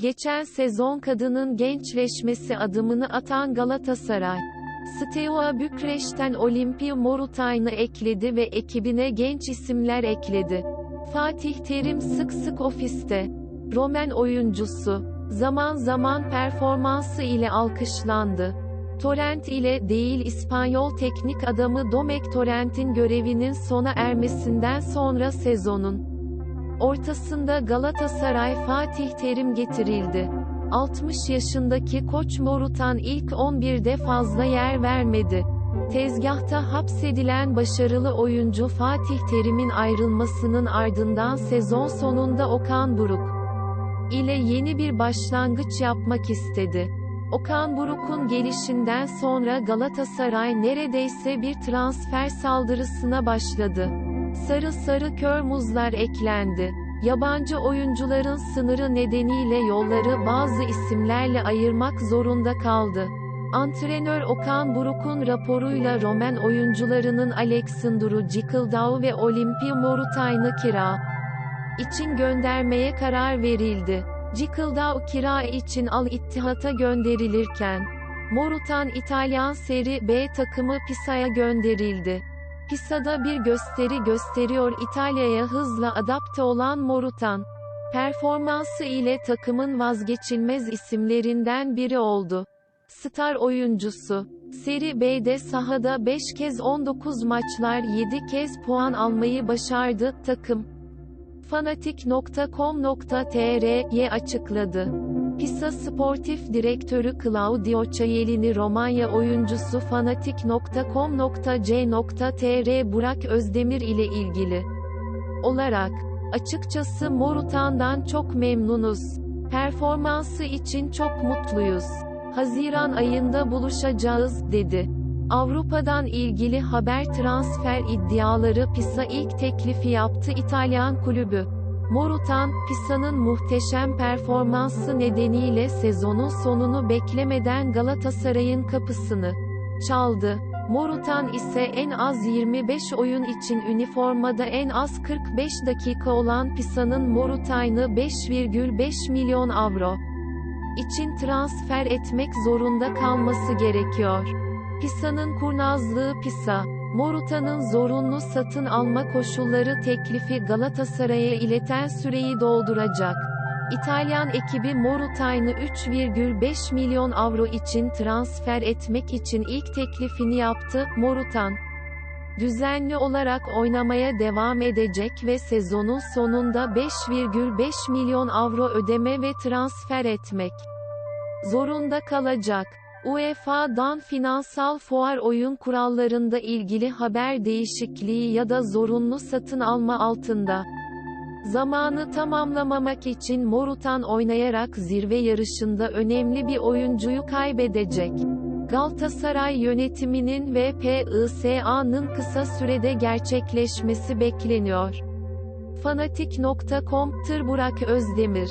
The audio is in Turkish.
Geçen sezon kadının gençleşmesi adımını atan Galatasaray. Steaua Bükreş'ten Olimpia Morutayn'ı ekledi ve ekibine genç isimler ekledi. Fatih Terim sık sık ofiste. Romen oyuncusu. Zaman zaman performansı ile alkışlandı. Torrent ile değil İspanyol teknik adamı Domek Torrent'in görevinin sona ermesinden sonra sezonun ortasında Galatasaray Fatih Terim getirildi. 60 yaşındaki koç Morutan ilk 11'de fazla yer vermedi. Tezgahta hapsedilen başarılı oyuncu Fatih Terim'in ayrılmasının ardından sezon sonunda Okan Buruk ile yeni bir başlangıç yapmak istedi. Okan Buruk'un gelişinden sonra Galatasaray neredeyse bir transfer saldırısına başladı. Sarı sarı kör muzlar eklendi. Yabancı oyuncuların sınırı nedeniyle yolları bazı isimlerle ayırmak zorunda kaldı. Antrenör Okan Buruk'un raporuyla Romen oyuncularının Alexandru Cikıldao ve Olimpia Morutayn'ı kira için göndermeye karar verildi. Cikıldao kira için Al İttihat'a gönderilirken, Morutan İtalyan Seri B takımı Pisa'ya gönderildi. Pisa'da bir gösteri gösteriyor İtalya'ya hızla adapte olan Morutan. Performansı ile takımın vazgeçilmez isimlerinden biri oldu. Star oyuncusu. Seri B'de sahada 5 kez 19 maçlar 7 kez puan almayı başardı, takım. Fanatik.com.tr'ye açıkladı. Pisa Sportif Direktörü Claudio Cialini Romanya oyuncusu fanatik.com.c.tr Burak Özdemir ile ilgili olarak, açıkçası Morutan'dan çok memnunuz. Performansı için çok mutluyuz. Haziran ayında buluşacağız, dedi. Avrupa'dan ilgili haber transfer iddiaları Pisa ilk teklifi yaptı İtalyan kulübü. Morutan, Pisa'nın muhteşem performansı nedeniyle sezonun sonunu beklemeden Galatasaray'ın kapısını çaldı. Morutan ise en az 25 oyun için üniformada en az 45 dakika olan Pisa'nın Morutayn'ı 5,5 milyon avro için transfer etmek zorunda kalması gerekiyor. Pisa'nın kurnazlığı Pisa, Moruta'nın zorunlu satın alma koşulları teklifi Galatasaray'a ileten süreyi dolduracak. İtalyan ekibi Morutayn'ı 3,5 milyon avro için transfer etmek için ilk teklifini yaptı. Morutan, düzenli olarak oynamaya devam edecek ve sezonun sonunda 5,5 milyon avro ödeme ve transfer etmek zorunda kalacak. UEFA'dan finansal fuar oyun kurallarında ilgili haber değişikliği ya da zorunlu satın alma altında. Zamanı tamamlamamak için Morutan oynayarak zirve yarışında önemli bir oyuncuyu kaybedecek. Galatasaray yönetiminin ve PISA'nın kısa sürede gerçekleşmesi bekleniyor. Fanatik.com, Tır Burak Özdemir